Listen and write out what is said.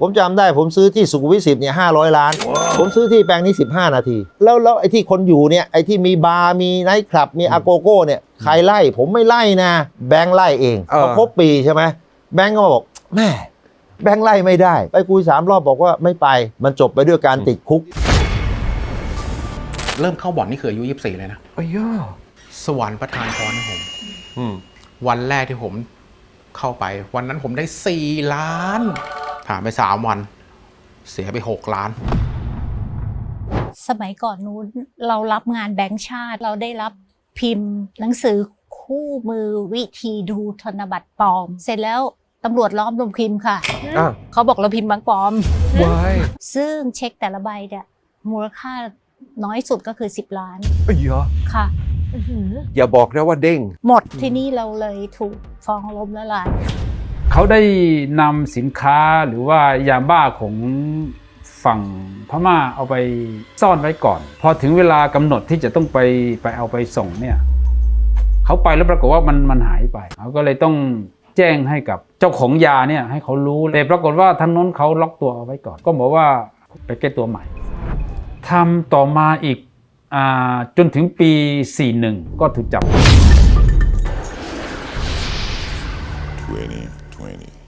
ผมจำได้ผมซื้อที่สุขุมวิทสิบเนี่ยห้าร้อยล้าน ผมซื้อที่แปลงนี้15นาที แล้วแล้วไอ้ที่คนอยู่เนี่ยไอ้ที่มีบาร์มีไนท์คลับมีอาโกโก้เนี่ยใครไล่ผมไม่ไล่นะ แบงค์ไล่เองเออพอครบปีใช่ไหมแบงค์ก็มาบอกแม่แบงค์ไล่ไม่ได้ ไปคุยสามรอบบอกว่าไม่ไปมันจบไปด้วยการติดคุก เริ่มเข้าบ่อนนี่คืออายุยี่สิบสี่เลยนะอ้ย่าสวรรค์ประทานพรให้ผมอืมวันแรกที่ผมเข้าไป วันนั้นผมได้สี่ล้าน ผ่านไปสามวัน เสียไปหกล้าน สมัยก่อนนู้นเรารับงานแบงค์ชาติ เราได้รับพิมพ์ หนังสือคู่มือวิธีดูธนบัตรปลอม เสร็จแล้วตำรวจล้อมโรงพิมพ์ค่ะอะเขาบอกเราพิมพ์บางปลอมวายซึ่งเช็คแต่ละใบเนี่ยมูลค่าน้อยสุดก็คือ 10 ล้านอ้ยาค่ะ อย่าบอกนะว่าเด้ง หมดที่นี่เราเลยถูกฟ้องล้มละลาย เขาได้นำสินค้าหรือว่ายาบ้าของฝั่งพม่าเอาไปซ่อนไว้ก่อน พอถึงเวลากำหนดที่จะต้องไปไปเอาไปส่งเนี่ยเขาไปแล้วปรากฏว่ามันมันหายไปเขาก็เลยต้องแจ้งให้กับเจ้าของยาเนี่ยให้เขารู้แต่ปรากฏว่าทางน้นเขาล็อกตัวเอาไว้ก่อน ก็บอกว่าไปแก้ตัวใหม่ทำต่อมาอีกอจนถึงปี 41 ก็ถูกจับ20 2020.